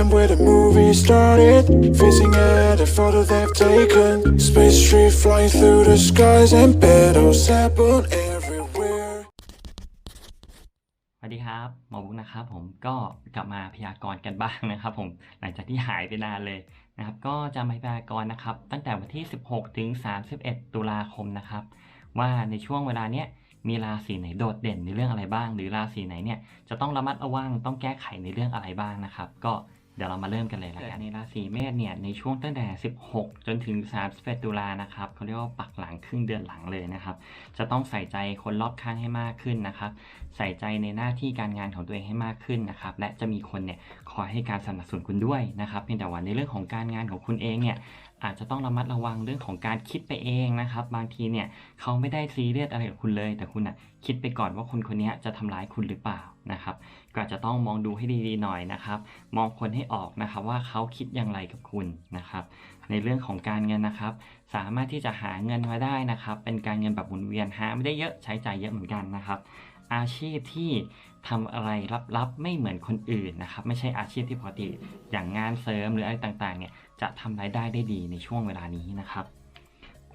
am where the movie started. Facing at a photo they've taken. Space tree flying through the skies and petals happen everywhere. สวัสดีครับหมอบุ๊กนะครับผมก็กลับมาพยากรณ์กันบ้างนะครับผมหลังจากที่หายไปนานเลยนะครับ ก็จะมาพยากรณ์นะครับ ตั้งแต่วันที่ 16 ถึง 31 ตุลาคมนะครับ ว่าในช่วงเวลาเนี้ยมีราศีไหนโดดเด่นในเรื่องอะไรบ้าง หรือราศีไหนเนี่ยจะต้องระมัดระวังต้องแก้ไขในเรื่องอะไรบ้างนะครับ ก็ ดี๋ยวเรามาเริ่มกันเลยละกันในราศีเมษเนี่ยในช่วงตั้งแต่ 16 จนถึง 31 ตุลานะครับเขาเรียกว่าปักหลังครึ่งเดือนหลังเลยนะครับ จะต้องใส่ใจคนรอบข้างให้มากขึ้นนะครับ ใส่ใจในหน้าที่การงานของตัวเองให้มากขึ้นนะครับ และจะมีคนเนี่ยคอยให้การสนับสนุนคุณด้วยนะครับเพียงแต่ว่าในเรื่องของการงานของคุณเองเนี่ยอาจจะต้องระมัดระวังเรื่องของการคิดไปเองนะครับ บางทีเนี่ยเขาไม่ได้ซีเรียสอะไรกับคุณเลย แต่คุณอะคิดไปก่อนว่าคนคนนี้จะทำร้ายคุณหรือเปล่า นะครับ ก็จจะต้องมองดูให้ดีๆหน่อยนะครับ มองคนให้ออกนะครับว่าเขาคิดอย่างไรกับคุณนะครับ ในเรื่องของการเงินนะครับ สามารถที่จะหาเงินมาได้นะครับ เป็นการเงินแบบหมุนเวียนหาไม่ได้เยอะใช้จ่ายเยอะเหมือนกันนะครับ อาชีพที่ทำอะไรลับๆไม่เหมือนคนอื่นนะครับ ไม่ใช่อาชีพที่ปกติอย่างงานเสริมหรืออะไรต่างๆเนี่ยจะทำรายได้ได้ดีในช่วงเวลานี้นะครับ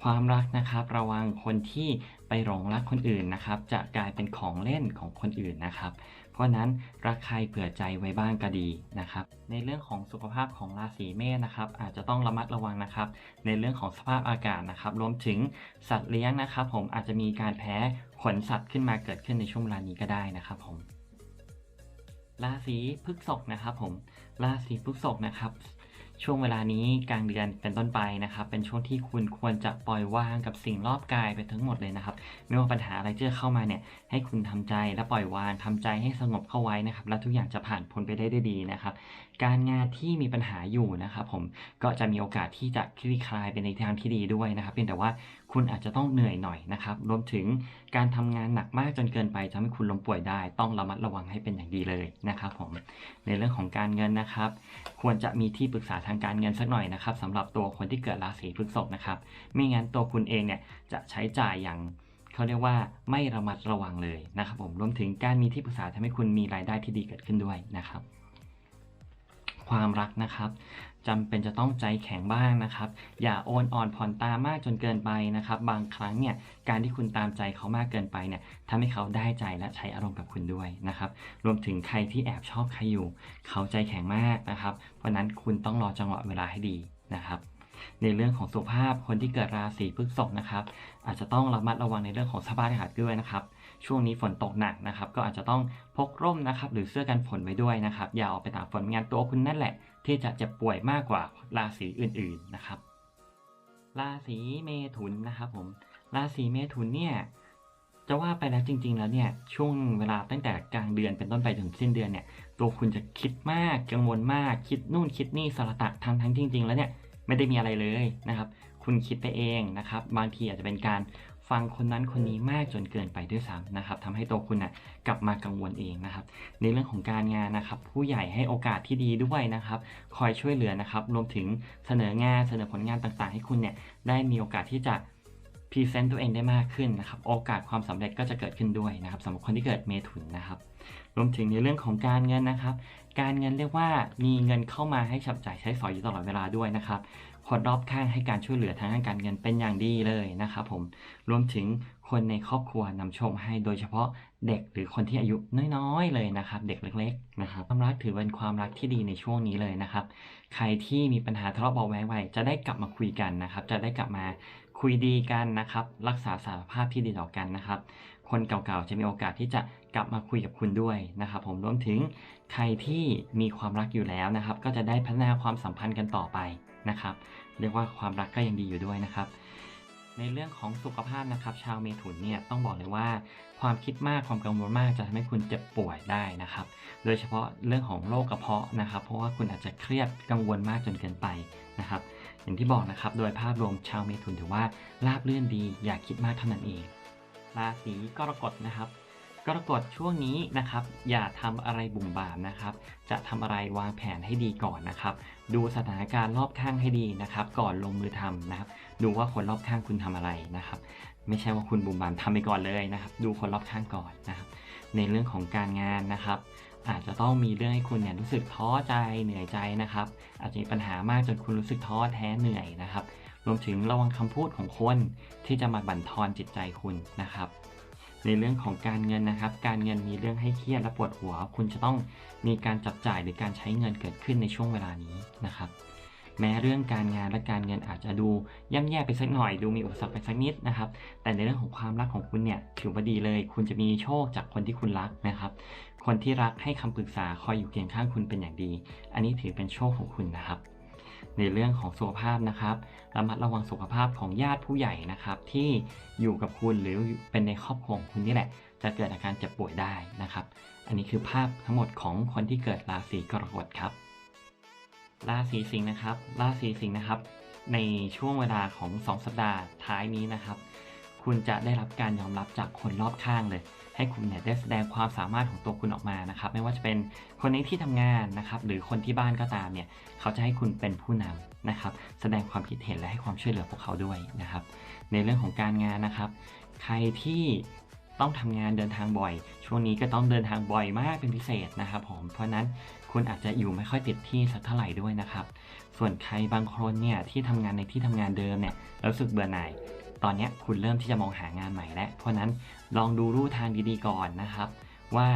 ความรักนะครับระวังคนที่ไปหลงรักคนอื่นนะครับ จะกลายเป็นของเล่นของคนอื่นนะครับ เพราะนั้นรักใครเผื่อใจไว้บ้างก็ดีนะครับ ในเรื่องของสุขภาพของราศีเมษนะครับ อาจจะต้องระมัดระวังนะครับ ในเรื่องของสภาพอากาศนะครับ รวมถึงสัตว์เลี้ยงนะครับ ผมอาจจะมีการแพ้ขนสัตว์ขึ้นมาเกิดขึ้นในช่วงเวลานี้ก็ได้นะครับผมราศีพฤษภนะครับผมราศีพฤษภนะครับ ช่วงเวลานี้กลางเดือนเป็นต้นไปนะครับ เป็นช่วงที่คุณควรจะปล่อยวางกับสิ่งรอบกายไปทั้งหมดเลยนะครับ ไม่ว่าปัญหาอะไรจะเข้ามาเนี่ย ให้คุณทำใจและปล่อยวางทำใจให้สงบเข้าไว้นะครับ และทุกอย่างจะผ่านพ้นไปได้ด้วยดีนะครับ การงานที่มีปัญหาอยู่นะครับผมก็จะมีโอกาสที่จะคลี่คลายไปในทางที่ดีด้วยนะครับ เพียงแต่ว่าคุณอาจจะต้องเหนื่อยหน่อยนะครับรวมถึงการทำงานหนักมากจนเกินไปทำให้คุณล้มป่วยได้ ต้องระมัดระวังให้เป็นอย่างดีเลยนะครับผมในเรื่องของการเงินนะครับ ควรจะมีที่ปรึกษาทางการเงินสักหน่อยนะครับสำหรับตัวคนที่เกิดราศีพฤษภนะครับไม่งั้นตัวคุณเองเนี่ยจะใช้จ่ายอย่างเขาเรียกว่าไม่ระมัดระวังเลยนะครับผมรวมถึงการมีที่ปรึกษาทำให้คุณมีรายได้ที่ดีเกิดขึ้นด้วยนะครับ ความรักนะครับจำเป็นจะต้องใจแข็งบ้างนะครับ อย่าโอนอ่อนผ่อนตามมากจนเกินไปนะครับ บางครั้งเนี่ยการที่คุณตามใจเขามากเกินไปเนี่ยทำให้เขาได้ใจและใช้อารมณ์กับคุณด้วยนะครับ รวมถึงใครที่แอบชอบใครอยู่ เขาใจแข็งมากนะครับ เพราะฉะนั้นคุณต้องรอจังหวะเวลาให้ดีนะครับในเรื่องของสุขภาพคนที่เกิดราศีพฤษภนะครับ อาจจะต้องระมัดระวังในเรื่องของสภาพอากาศด้วยนะครับ ช่วงนี้ฝนตกหนักนะครับ ก็อาจจะต้องพกร่มนะครับ หรือเสื้อกันฝนไว้ด้วยนะครับ อย่าออกไปตากฝนไม่งั้นตัวคุณนั่นแหละ ที่จะเจ็บป่วยมากกว่าราศีอื่นๆนะครับราศีเมถุนนะครับผมราศีเมถุนเนี่ยจะว่าไปแล้วจริง ๆ แล้วเนี่ยช่วงเวลาตั้งแต่กลางเดือนเป็นต้นไปถึงสิ้นเดือนเนี่ย ตัวคุณจะคิดมากกังวลมาก คิดนู่นคิดนี่สารตะทั้งทั้งจริง ๆ แล้วเนี่ยไม่ได้มีอะไรเลยนะครับ คุณคิดไปเองนะครับ บางทีอาจจะเป็นการ ฟังคนนั้นคนนี้มากจนเกินไปด้วยซ้ำนะครับทำให้ตัวคุณนะ่ะกลับมากังวลเองนะครับ ในเรื่องของการงานนะครับ ผู้ใหญ่ให้โอกาสที่ดีด้วยนะครับ คอยช่วยเหลือนะครับ รวมถึงเสนองานเสนอผลงานต่างๆ ให้คุณเนี่ยได้มีโอกาสที่จะพรีเซนต์ตัวเองได้มากขึ้นนะครับ โอกาสความสำเร็จก็จะเกิดขึ้นด้วยนะครับสำหรับคนที่เกิดเมถุนนะครับ รวมถึงในเรื่องของการเงินนะครับ การเงินเรียกว่ามีเงินเข้ามาให้ฉับจ่ายใช้สอยอยู่ตลอดเวลาด้วยนะครับ คนรอบข้างให้การช่วยเหลือทางด้านการเงินเป็นอย่างดีเลยนะครับผม รวมถึงคนในครอบครัวนำชมให้โดยเฉพาะเด็กหรือคนที่อายุน้อยๆเลยนะครับ เด็กเล็กๆนะครับความรักถือเป็นความรักที่ดีในช่วงนี้เลยนะครับ ใครที่มีปัญหาทะเลาะเบาะแว้งไว้จะได้กลับมาคุยกันนะครับ จะได้กลับมาคุยดีกันนะครับ รักษาสารภาพที่ดีต่อกันนะครับ คนเก่าๆจะมีโอกาสที่จะกลับมาคุยกับคุณด้วยนะครับ ผมรวมถึงใครที่มีความรักอยู่แล้วนะครับ ก็จะได้พัฒนาความสัมพันธ์กันต่อไป นะครับ เรียกว่าความรักก็ยังดีอยู่ด้วยนะครับ ในเรื่องของสุขภาพนะครับ ชาวเมถุนเนี่ยต้องบอกเลยว่า ความคิดมากความกังวลมากจะทำให้คุณเจ็บป่วยได้นะครับ โดยเฉพาะเรื่องของโรคกระเพาะนะครับ เพราะว่าคุณอาจจะเครียดกังวลมากจนเกินไปนะครับ อย่างที่บอกนะครับ โดยภาพรวมชาวเมถุนถือว่าราบเรื่อนดี อย่าคิดมากเท่านั้นเองราศีกรกฎนะครับ กรกฎช่วงนี้นะครับ อย่าทำอะไรบุ่มบามนะครับ จะทำอะไรวางแผนให้ดีก่อนนะครับ ดูสถานการณ์รอบข้างให้ดีนะครับ ก่อนลงมือทำนะครับ ดูว่าคนรอบข้างคุณทำอะไรนะครับ ไม่ใช่ว่าคุณบุ่มบามทำไปก่อนเลยนะครับ ดูคนรอบข้างก่อนนะครับ ในเรื่องของการงานนะครับอาจจะต้องมีเรื่องให้คุณเนี่ยรู้สึกท้อใจเหนื่อยใจนะครับ อาจจะมีปัญหามากจนคุณรู้สึกท้อแท้เหนื่อยนะครับ รวมถึงระวังคำพูดของคนที่จะมาบั่นทอนจิตใจคุณนะครับ ในเรื่องของการเงินนะครับ การเงินมีเรื่องให้เครียดและปวดหัว คุณจะต้องมีการจับจ่ายหรือการใช้เงินเกิดขึ้นในช่วงเวลานี้นะครับ แม้เรื่องการงานและการเงินอาจจะดูย่ำแย่ไปสักหน่อย ดูมีอุปสรรคไปสักนิดนะครับ แต่ในเรื่องของความรักของคุณเนี่ยถือว่าดีเลย คุณจะมีโชคจากคนที่คุณรักนะครับ คนที่รักให้คำปรึกษาคอยอยู่เคียงข้างคุณเป็นอย่างดี อันนี้ถือเป็นโชคของคุณนะครับ ในเรื่องของสุขภาพนะครับระมัดระวังสุขภาพของญาติผู้ใหญ่นะครับที่อยู่กับคุณหรือเป็นในครอบครัวของคุณนี่แหละ จะเกิดอาการเจ็บป่วยได้นะครับ อันนี้คือภาพทั้งหมดของคนที่เกิดราศีกรกฎครับ ราศีสิงห์นะครับ ราศีสิงห์นะครับ ในช่วงเวลาของ 2 สัปดาห์ท้ายนี้นะครับ คุณจะได้รับการยอมรับจากคนรอบข้างเลย ให้คุณเนี่ยได้แสดงความสามารถของตัวคุณออกมานะครับ ไม่ว่าจะเป็นคนในที่ทำงานนะครับ หรือคนที่บ้านก็ตามเนี่ยเขาจะให้คุณเป็นผู้นำนะครับ แสดงความคิดเห็นและให้ความช่วยเหลือพวกเขาด้วยนะครับ ในเรื่องของการงานนะครับ ใครที่ต้องทำงานเดินทางบ่อย ช่วงนี้ก็ต้องเดินทางบ่อยมากเป็นพิเศษนะครับผม เพราะนั้นคุณอาจจะอยู่ไม่ค่อยติดที่สักเท่าไหร่ด้วยนะครับ ส่วนใครบางคนเนี่ยที่ทำงานในที่ทำงานเดิมเนี่ยแล้วรู้สึกเบื่อหน่าย ตอนนี้คุณเริ่มที่จะมองหางานใหม่แล้ว เพราะนั้นลองดูรูทางดีๆก่อนนะครับ ว่า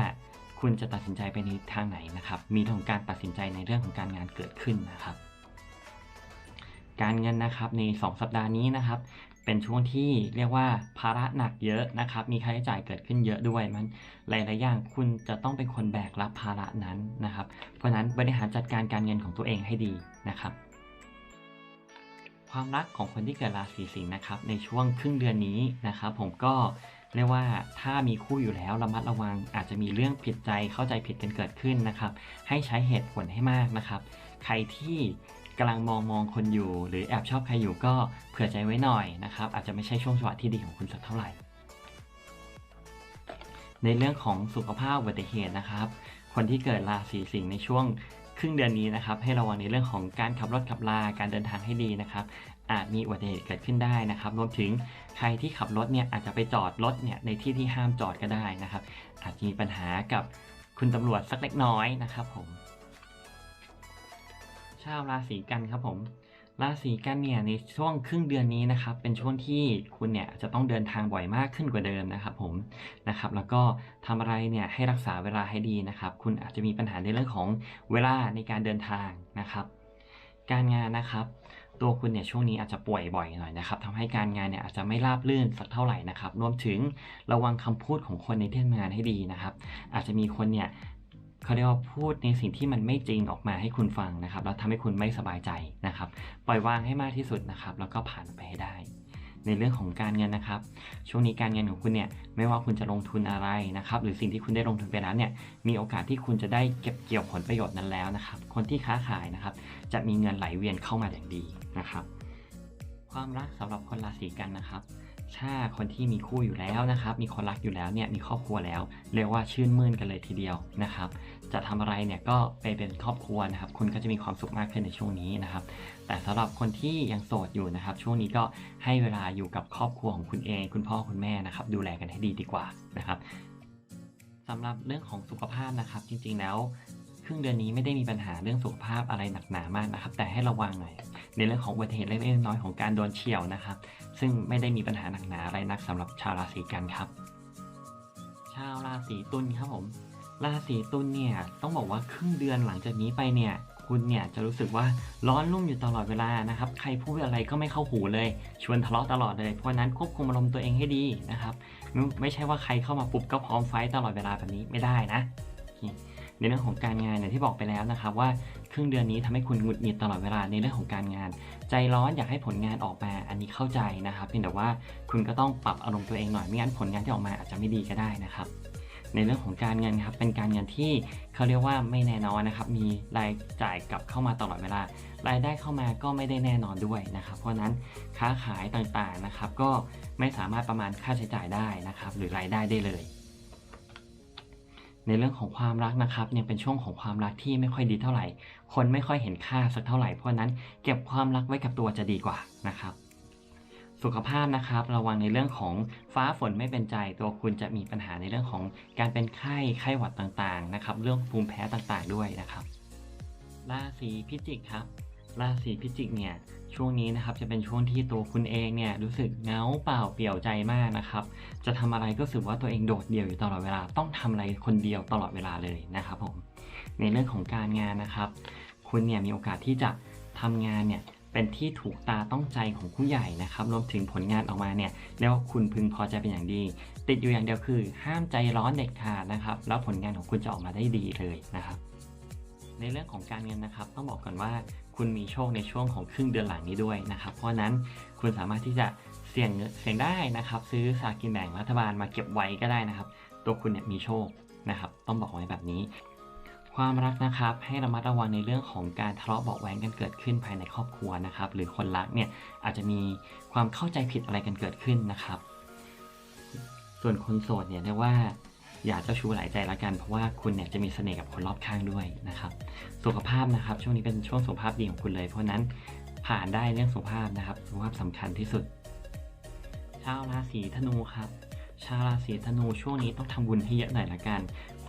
คุณจะตัดสินใจไปในทางไหนนะครับ มีเรื่องการตัดสินใจในเรื่องของการงานเกิดขึ้นนะครับ การเงินนะครับใน 2 สัปดาห์นี้นะครับ เป็นช่วงที่เรียกว่าภาระหนักเยอะนะครับ มีค่าใช้จ่ายเกิดขึ้นเยอะด้วยมันหลายๆอย่างคุณจะต้องเป็นคนแบกรับภาระนั้นนะครับ เพราะนั้นบริหารจัดการการเงินของตัวเองให้ดีนะครับ ความรักของคนที่เกิดราศีสิงห์นะครับในช่วงครึ่งเดือนนี้นะครับผมก็เรียกว่าถ้ามีคู่อยู่แล้วระมัดระวังอาจจะมีเรื่องผิดใจเข้าใจผิดกันเกิดขึ้นนะครับให้ใช้เหตุผลให้มากนะครับ ใครที่กำลังมองมองคนอยู่ หรือแอบชอบใครอยู่ก็เผื่อใจไว้หน่อยนะครับอาจจะไม่ใช่ช่วงจังหวะที่ดีของคุณสักเท่าไหร่ ในเรื่องของสุขภาพอุบัติเหตุนะครับ คนที่เกิดราศีสิงห์ในช่วง ครึ่งเดือนนี้นะครับให้ระวังในเรื่องของการขับรถขับลาการเดินทางให้ดีนะครับอาจมีอุบัติเหตุเกิดขึ้นได้นะครับรวมถึงใครที่ขับรถเนี่ยอาจจะไปจอดรถเนี่ยในที่ที่ห้ามจอดก็ได้นะครับ อาจจะมีปัญหากับคุณตำรวจสักเล็กน้อยนะครับผมชาวราศีกันครับผม ราศีกันเนี่ยในช่วงครึ่งเดือนนี้นะครับเป็นช่วงที่คุณเนี่ยจะต้องเดินทางบ่อยมากขึ้นกว่าเดิมนะครับผมนะครับแล้วก็ทำอะไรเนี่ยให้รักษาเวลาให้ดีนะครับคุณอาจจะมีปัญหาในเรื่องของเวลาในการเดินทางนะครับ การงานนะครับ ตัวคุณเนี่ยช่วงนี้อาจจะป่วยบ่อยหน่อยนะครับทำให้การงานเนี่ยอาจจะไม่ราบรื่นสักเท่าไหร่นะครับรวมถึงระวังคำพูดของคนในที่ทำงานให้ดีนะครับ อาจจะมีคนเนี่ย เขาเรียกว่าพูดในสิ่งที่มันไม่จริงออกมาให้คุณฟังนะครับแล้วทำให้คุณไม่สบายใจนะครับ ปล่อยวางให้มากที่สุดนะครับ แล้วก็ผ่านไปให้ได้ ในเรื่องของการเงินนะครับ ช่วงนี้การเงินของคุณเนี่ยไม่ว่าคุณจะลงทุนอะไรนะครับ หรือสิ่งที่คุณได้ลงทุนไปแล้วเนี่ยมีโอกาสที่คุณจะได้เก็บเกี่ยวผลประโยชน์นั้นแล้วนะครับ คนที่ค้าขายนะครับ จะมีเงินไหลเวียนเข้ามาอย่างดีนะครับ ความรักสำหรับคนราศีกันนะครับ ถ้าคนที่มีคู่อยู่แล้วนะครับ มีคนรักอยู่แล้วเนี่ย มีครอบครัวแล้ว เรียกว่าชื่นมื่นกันเลยทีเดียวนะครับ จะทำอะไรเนี่ยก็ไปเป็นครอบครัวนะครับ คุณก็จะมีความสุขมากขึ้นในช่วงนี้นะครับ แต่สำหรับคนที่ยังโสดอยู่นะครับ ช่วงนี้ก็ให้เวลาอยู่กับครอบครัวของคุณเอง คุณพ่อคุณแม่นะครับ ดูแลกันให้ดีดีกว่านะครับสำหรับเรื่องของสุขภาพนะครับ จริงๆแล้ว รึ่งเดือนนี้ไม่ได้มีปัญหาเรื่องสุขภาพอะไรหนักหนามากนะครับ แต่ให้ระวังหน่อยในเรื่องของอุบัติเหตุเล็กๆน้อยๆของการโดนเฉี่ยวนะครับ ซึ่งไม่ได้มีปัญหาหนักหนาอะไรนักสำหรับชาวราศีกันครับ ชาวราศีตุลครับผมราศีตุลเนี่ยต้องบอกว่าครึ่งเดือนหลังจากนี้ไปเนี่ยคุณเนี่ยจะรู้สึกว่าร้อนรุ่มอยู่ตลอดเวลานะครับ ใครพูดอะไรก็ไม่เข้าหูเลย ชวนทะเลาะตลอดเลย เพราะนั้นควบคุมอารมณ์ตัวเองให้ดีนะครับ ไม่ใช่ว่าใครเข้ามาปุ๊บก็พร้อมไฟตลอดเวลาแบบนี้ไม่ได้นะ ในเรื่องของการงานเนี่ยที่บอกไปแล้วนะครับว่าครึ่งเดือนนี้ทำให้คุณหงุดหงิดตลอดเวลาในเรื่องของการงาน ใจร้อนอยากให้ผลงานออกมาอันนี้เข้าใจนะครับเพียงแต่ว่าคุณก็ต้องปรับอารมณ์ตัวเองหน่อยไม่งั้นผลงานที่ออกมาอาจจะไม่ดีก็ได้นะครับในเรื่องของการเงินครับเป็นการเงินที่เขาเรียกว่าไม่แน่นอนนะครับมีรายจ่ายกลับเข้ามาตลอดเวลา รายได้เข้ามาก็ไม่ได้แน่นอนด้วยนะครับ เพราะฉะนั้นค้าขายต่างๆนะครับก็ไม่สามารถประมาณค่าใช้จ่ายได้นะครับหรือรายได้ได้เลย ในเรื่องของความรักนะครับยังเป็นช่วงของความรักที่ไม่ค่อยดีเท่าไหร่ คนไม่ค่อยเห็นค่าสักเท่าไหร่ เพราะนั้นเก็บความรักไว้กับตัวจะดีกว่านะครับ สุขภาพนะครับระวังในเรื่องของฟ้าฝนไม่เป็นใจ ตัวคุณจะมีปัญหาในเรื่องของการเป็นไข้ไข้หวัดต่างๆนะครับ เรื่องภูมิแพ้ต่างๆด้วยนะครับ ราศีพิจิกครับ ราศีพิจิกเนี่ย ช่วงนี้นะครับจะเป็นช่วงที่ตัวคุณเองเนี่ยรู้สึกเงาเปล่าเปลี่ยวใจมากนะครับ จะทำอะไรก็รู้สึกว่าตัวเองโดดเดี่ยวอยู่ตลอดเวลา ต้องทำอะไรคนเดียวตลอดเวลาเลยนะครับผม ในเรื่องของการงานนะครับ คุณเนี่ยมีโอกาสที่จะทำงานเนี่ยเป็นที่ถูกตาต้องใจของผู้ใหญ่นะครับ รวมถึงผลงานออกมาเนี่ยเรียกว่าคุณพึงพอใจเป็นอย่างดี ติดอยู่อย่างเดียวคือ ห้ามใจร้อนเด็ดขาดนะครับ แล้วผลงานของคุณจะออกมาได้ดีเลยนะครับ ในเรื่องของการเงินนะครับ ต้องบอกก่อนว่า คุณมีโชคในช่วงของครึ่งเดือนหลังนี้ด้วยนะครับ เพราะนั้นคุณสามารถที่จะเสี่ยงเสี่ยงได้นะครับ ซื้อสากินแบ่งรัฐบาลมาเก็บไว้ก็ได้นะครับ ตัวคุณเนี่ยมีโชคนะครับ ต้องบอกไว้แบบนี้ ความรักนะครับให้ระมัดระวังในเรื่องของการทะเลาะเบาะแว้งกันเกิดขึ้นภายในครอบครัวนะครับ หรือคนรักเนี่ยอาจจะมีความเข้าใจผิดอะไรกันเกิดขึ้นนะครับ ส่วนคนโสดเนี่ยเรียกว่า อย่าเจ้าชู้หลายใจละกัน เพราะว่าคุณเนี่ยจะมีเสน่ห์กับคนรอบข้างด้วยนะครับ สุขภาพนะครับ ช่วงนี้เป็นช่วงสุขภาพดีของคุณเลย เพราะนั้นผ่านได้เรื่องสุขภาพนะครับ สุขภาพสำคัญที่สุด ชาวราศีธนูครับ ชาวราศีธนูช่วงนี้ต้องทำบุญให้เยอะหน่อยละกัน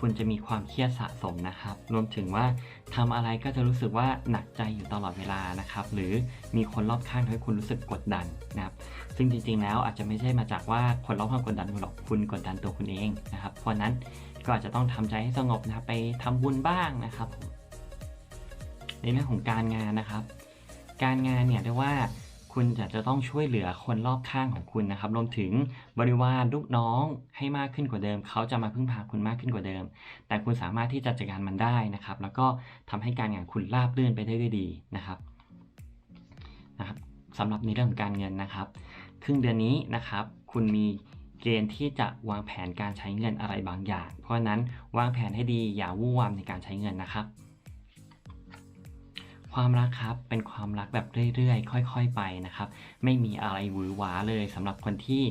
คุณจะมีความเครียดสะสมนะครับ รวมถึงว่าทำอะไรก็จะรู้สึกว่าหนักใจอยู่ตลอดเวลานะครับ หรือมีคนรอบข้างทำให้คุณรู้สึกกดดันนะครับ ซึ่งจริงๆแล้วอาจจะไม่ใช่มาจากว่าคนรอบข้างกดดันคุณหรอกคุณกดดันตัวคุณเองนะครับ เพราะนั้นก็อาจจะต้องทำใจให้สงบนะครับ ไปทำบุญบ้างนะครับ ในเรื่องของการงานนะครับ การงานเนี่ยเรียกว่า คุณจะจะต้องช่วยเหลือคนรอบข้างของคุณนะครับรวมถึงบริวารลูกน้องให้มากขึ้นกว่าเดิม เขาจะมาพึ่งพาคุณมากขึ้นกว่าเดิม แต่คุณสามารถที่จะจัดการมันได้นะครับ แล้วก็ทำให้การงานคุณราบรื่นไปได้ด้วยดีนะครับนะครับสำหรับในเรื่องของการเงินนะครับ ครึ่งเดือนนี้นะครับ คุณมีเกณฑ์ที่จะวางแผนการใช้เงินอะไรบางอย่าง เพราะฉะนั้นวางแผนให้ดีอย่าวู่วามในการใช้เงินนะครับ ความรักครับเป็นความรักแบบเรื่อยๆ ค่อย ๆ ไปนะครับ ไม่มีอะไรหวือหวาเลยสำหรับคนที่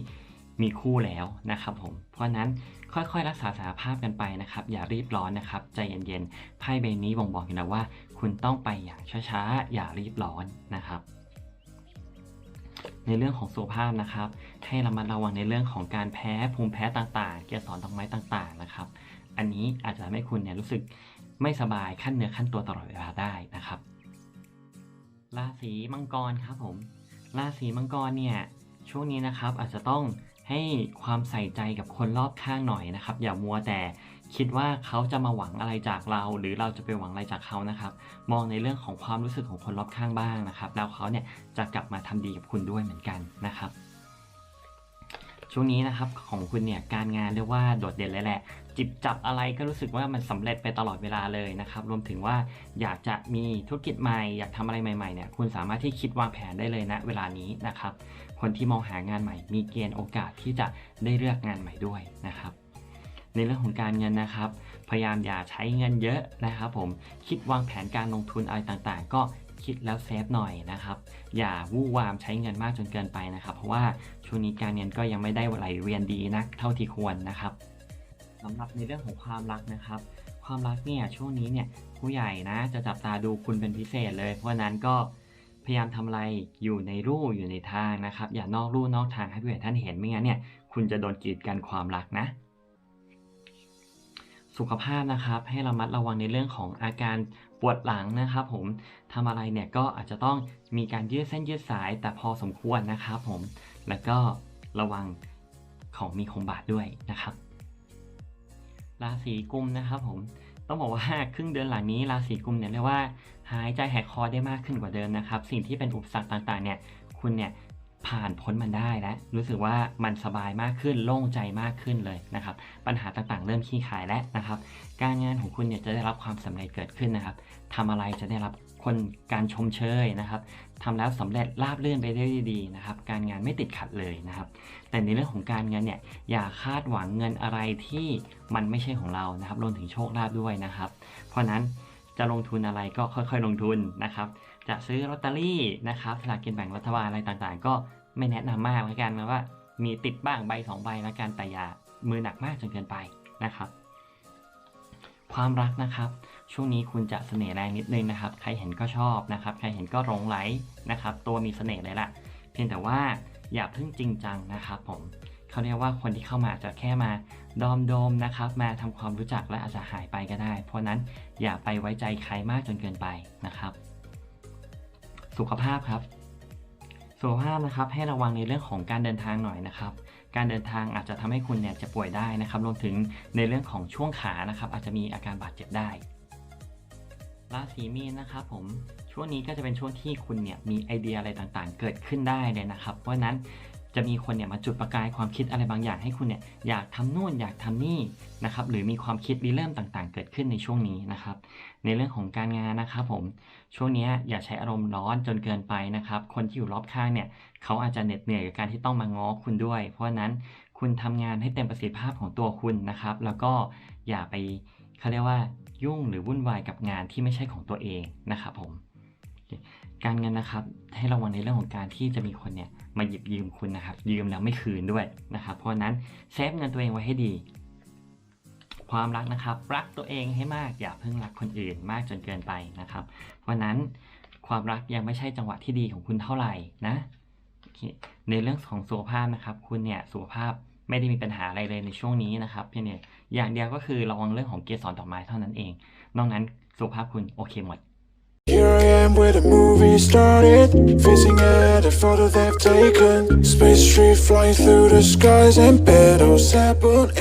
มีคู่แล้วนะครับผม เพราะฉะนั้นค่อยๆ รักษาสารภาพกันไปนะครับ อย่ารีบร้อนนะครับ ใจเย็นๆ ไพ่ใบนี้บ่งบอกอยู่แล้วว่า คุณต้องไปอย่างช้าๆ อย่ารีบร้อนนะครับ ในเรื่องของสุขภาพนะครับ ให้ระมัดระวังในเรื่องของการแพ้ภูมิแพ้ต่างๆ เกสรดอกไม้ต่างๆ นะครับ อันนี้อาจจะทำให้คุณเนี่ยรู้สึกไม่สบายขั้นเนื้อขั้นตัวตลอดเวลาได้นะครับ ราศีมังกรครับผม ราศีมังกรเนี่ยช่วงนี้นะครับอาจจะต้องให้ความใส่ใจกับคนรอบข้างหน่อยนะครับ อย่ามัวแต่คิดว่าเขาจะมาหวังอะไรจากเรา หรือเราจะไปหวังอะไรจากเขานะครับ มองในเรื่องของความรู้สึกของคนรอบข้างบ้างนะครับ แล้วเขาเนี่ยจะกลับมาทำดีกับคุณด้วยเหมือนกันนะครับ ช่วงนี้นะครับของคุณเนี่ยการงานเรียกว่าโดดเด่นเลยแหละ จิบจับอะไรก็รู้สึกว่ามันสำเร็จไปตลอดเวลาเลยนะครับรวมถึงว่าอยากจะมีธุรกิจใหม่ อยากทำอะไรใหม่ๆเนี่ยคุณสามารถที่คิดวางแผนได้เลยนะเวลานี้นะครับคนที่มองหางานใหม่ มีเกณฑ์โอกาสที่จะได้เลือกงานใหม่ด้วยนะครับในเรื่องของการเงินนะครับ พยายามอย่าใช้เงินเยอะนะครับผมคิดวางแผนการลงทุนอะไรต่างๆ ก็ คิดแล้วเซฟหน่อยนะครับ อย่าวู่วามใช้เงินมากจนเกินไปนะครับ เพราะว่าช่วงนี้การเงินก็ยังไม่ได้ไหลเวียนดีนักเท่าที่ควรนะครับสำหรับในเรื่องของความรักนะครับ ความรักเนี่ยช่วงนี้เนี่ยผู้ใหญ่นะจะจับตาดูคุณเป็นพิเศษเลย เพราะนั้นก็พยายามทำอะไรอยู่ในรูอยู่ในทางนะครับ อย่านอกรูนอกทางให้ผู้ใหญ่ท่านเห็นไม่งั้นเนี่ยคุณจะโดนกีดกันความรักนะ สุขภาพนะครับให้ระมัดระวังในเรื่องของอาการ ปวดหลังนะครับผมทำอะไรเนี่ยก็อาจจะต้องมีการยืดเส้นยืดสายแต่พอสมควรนะครับผมแล้วก็ระวังของมีคมบาดด้วยนะครับ ราศีกุมนะครับผมต้องบอกว่าครึ่งเดือนหลังนี้ราศีกุมเนี่ยเรียกว่าหายใจแหกคอได้มากขึ้นกว่าเดิมนะครับ สิ่งที่เป็นอุปสรรคต่างๆเนี่ยคุณเนี่ย ผ่านพ้นมันได้แล้วรู้สึกว่ามันสบายมากขึ้นโล่งใจมากขึ้นเลยนะครับ ปัญหาต่างๆ เริ่มคลี่คลายแล้วนะครับ การงานของคุณเนี่ยจะได้รับความสำเร็จเกิดขึ้นนะครับทำอะไรจะได้รับคนการชมเชยนะครับทำแล้วสำเร็จราบรื่นไปได้ดีนะครับ การงานไม่ติดขัดเลยนะครับ แต่ในเรื่องของการเงินเนี่ยอย่าคาดหวังเงินอะไรที่มันไม่ใช่ของเรานะครับรวมถึงโชคลาภด้วยนะครับ เพราะนั้นจะลงทุนอะไรก็ค่อยๆ ลงทุนนะครับ จะซื้อลอตเตอรี่นะครับสลากกินแบ่งรัฐบาลอะไรต่างๆ ก็ไม่แนะนำมากแล้วกันนะว่า มีติดบ้างใบสองใบแล้วกันแต่อย่ามือหนักมากจนเกินไปนะครับ ความรักนะครับ ช่วงนี้คุณจะเสน่ห์แรงนิดนึงนะครับ ใครเห็นก็ชอบนะครับ ใครเห็นก็หลงไหลนะครับ ตัวมีเสน่ห์เลยล่ะ เพียงแต่ว่าอย่าเพิ่งจริงจังนะครับ ผมเขาเรียกว่าคนที่เข้ามาอาจจะแค่มาดอมโดมนะครับ มาทำความรู้จักและอาจจะหายไปก็ได้ เพราะนั้นอย่าไปไว้ใจใครมากจนเกินไปนะครับ สุขภาพครับ สุขภาพนะครับให้ระวังในเรื่องของการเดินทางหน่อยนะครับ การเดินทางอาจจะทำให้คุณเนี่ยจะป่วยได้นะครับรวมถึงในเรื่องของช่วงขานะครับ อาจจะมีอาการบาดเจ็บได้ราศีมีนนะครับผมช่วงนี้ก็จะเป็นช่วงที่คุณเนี่ยมีไอเดียอะไรต่างๆ เกิดขึ้นได้เลยนะครับ เพราะนั้น จะมีคนเนี่ยมาจุดประกายความคิดอะไรบางอย่างให้คุณเนี่ยอยากทำนู่นอยากทำนี่นะครับหรือมีความคิดริเริ่มต่างๆ เกิดขึ้นในช่วงนี้นะครับ ในเรื่องของการงานนะครับผมช่วงนี้อย่าใช้อารมณ์ร้อนจนเกินไปนะครับ คนที่อยู่รอบข้างเนี่ยเขาอาจจะเหน็ดเหนื่อยกับการที่ต้องมาง้อคุณด้วย เพราะฉะนั้นคุณทำงานให้เต็มประสิทธิภาพของตัวคุณนะครับ แล้วก็อย่าไปเขาเรียกว่ายุ่งหรือวุ่นวายกับงานที่ไม่ใช่ของตัวเองนะครับผม การเงินนะครับ ให้ระวังในเรื่องของการที่จะมีคนเนี่ยมาหยิบยืมคุณนะครับ ยืมแล้วไม่คืนด้วยนะครับ เพราะนั้นเซฟเงินตัวเองไว้ให้ดี ความรักนะครับ รักตัวเองให้มากอย่าเพิ่งรักคนอื่นมากจนเกินไปนะครับ เพราะนั้นความรักยังไม่ใช่จังหวะที่ดีของคุณเท่าไหร่นะในเรื่องของสุขภาพนะครับ คุณเนี่ยสุขภาพไม่ได้มีปัญหาอะไรเลยในช่วงนี้นะครับเพียงเนี่ยอย่างเดียวก็คือระวังเรื่องของเกสรดอกไม้เท่านั้นเอง นอกนั้นสุขภาพคุณโอเคหมด Here I am where the movie started, facing at a photo they've taken. Space tree flying through the skies and petals happen